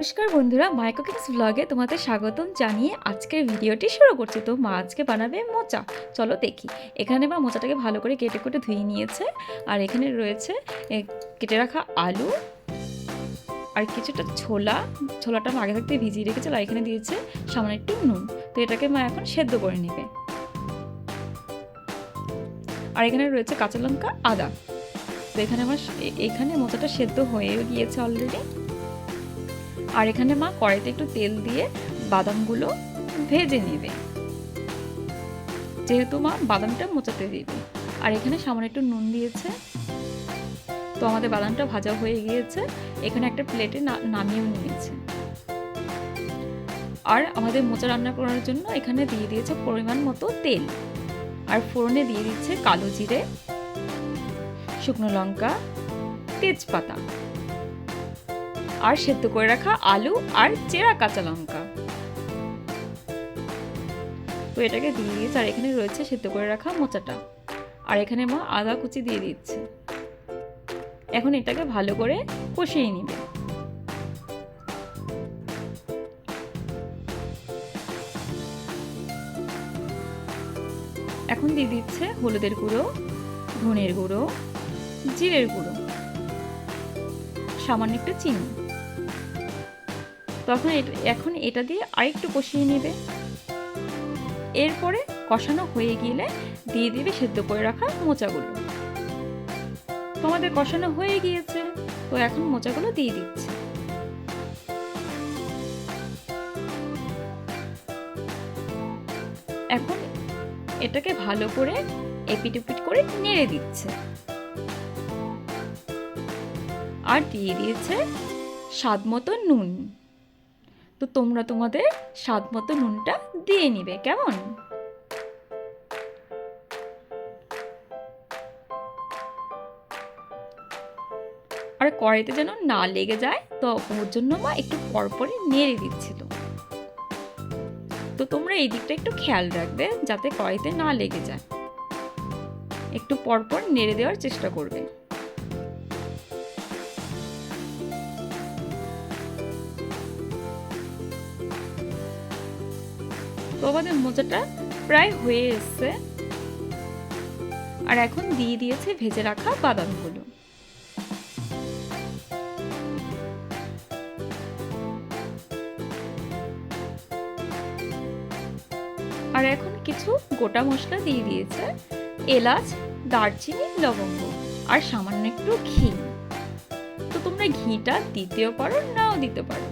নমস্কার বন্ধুরা, মাইকো কিংস ব্লগে তোমাদের স্বাগতম জানিয়ে আজকের ভিডিওটি শুরু করছি। তো মা আজকে বানাবে মোচা। চলো দেখি। এখানে মা মোচাটাকে ভালো করে কেটে কুটে ধুয়ে নিয়েছে। আর এখানে রয়েছে কেটে রাখা আলু আর কিছুটা ছোলা। ছোলাটা আগে থাকতে ভিজিয়ে রেখেছে আর এখানে দিয়েছে সামান্য একটু নুন। তো এটাকে মা এখন সেদ্ধ করে নেবে। আর এখানে রয়েছে কাঁচা লঙ্কা, আদা। তো এখানে আমার এখানে মোচাটা সেদ্ধ হয়ে গিয়েছে অলরেডি আর এখানে মা কড়াইতে একটু তেল দিয়ে বাদামগুলো ভেজে নেবে। যেহেতু মা বাদামটা মোচাতে দিবে। আর এখানে সামান্য একটু নুন দিয়েছে। তো আমাদের বাদামটা ভাজা হয়ে গিয়েছে। এখানে একটা প্লেটে নামিয়েও নিয়েছে। আর আমাদের মোচা রান্না করার জন্য এখানে দিয়ে দিয়েছে পরিমাণ মতো তেল। আর ফোড়নে দিয়ে দিচ্ছে কালো জিরে, শুকনো লঙ্কা, তেজপাতা। আর সেদ্ধ করে রাখা আলু আর চেরা কাঁচা লঙ্কা। তো এটাকে দিয়ে দিয়েছে আর এখানে রয়েছে সেদ্ধ করে রাখা মোচাটা। আর এখানে মা আদা কুচি দিয়ে দিচ্ছে। এখন এটাকে ভালো করে কষিয়ে নিবে। এখন দিয়ে দিচ্ছে হলুদের গুঁড়ো, ধনের গুঁড়ো, জিরের গুঁড়ো। সামান্য একটু চিনি। তখন এখন এটা দিয়ে আরেকটু কষিয়ে নেবে। এরপরে কষানো হয়ে গেলে দিয়ে দিবে সেদ্ধ করে রাখা মোচাগুলো। তোমাদের কষানো হয়ে গিয়েছে, তো এখন মোচাগুলো দিয়ে দিচ্ছে। এখন এটাকে ভালো করে এপিট করে নেড়ে দিচ্ছে। আর দিয়ে দিয়েছে স্বাদ মতো নুন। তো তোমরা তোমাদের স্বাদ মতো নুনটা দিয়ে নিবে, কেমন? আর কড়াইতে যেন না লেগে যায়, তো ওর জন্য মা একটু পরপরই নেড়ে দিচ্ছিল। তো তোমরা এই দিকটা একটু খেয়াল রাখবে, যাতে কড়াইতে না লেগে যায়। একটু পরপর নেড়ে দেওয়ার চেষ্টা করবে। তো আমাদের মোচাটা প্রায় হয়ে এসছে। আর এখন দিয়ে দিয়েছে ভেজে রাখা বাদামগুলো। আর এখন কিছু গোটা মশলা দিয়ে দিয়েছে এলাচ, দারচিনি, লবঙ্গ আর সামান্য একটু ঘি। তো তোমরা ঘিটা দিতেও পারো, নাও দিতে পারো।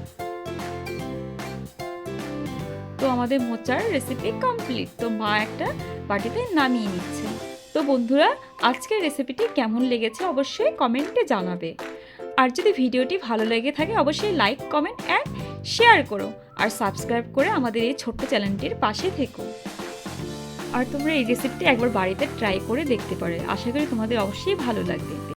তো আমাদের মোচার রেসিপি কমপ্লিট তো মা একটা বাটিতে নামিয়ে নিচ্ছে। তো বন্ধুরা, আজকের রেসিপিটি কেমন লেগেছে অবশ্যই কমেন্টে জানাবে। আর যদি ভিডিওটি ভালো লেগে থাকে, অবশ্যই লাইক কমেন্ট অ্যান্ড শেয়ার করো। আর সাবস্ক্রাইব করে আমাদের এই ছোট্ট চ্যানেলটির পাশে থেকো। আর তোমরা এই রেসিপিটি একবার বাড়িতে ট্রাই করে দেখতে পারো। আশা করি তোমাদের অবশ্যই ভালো লাগবে।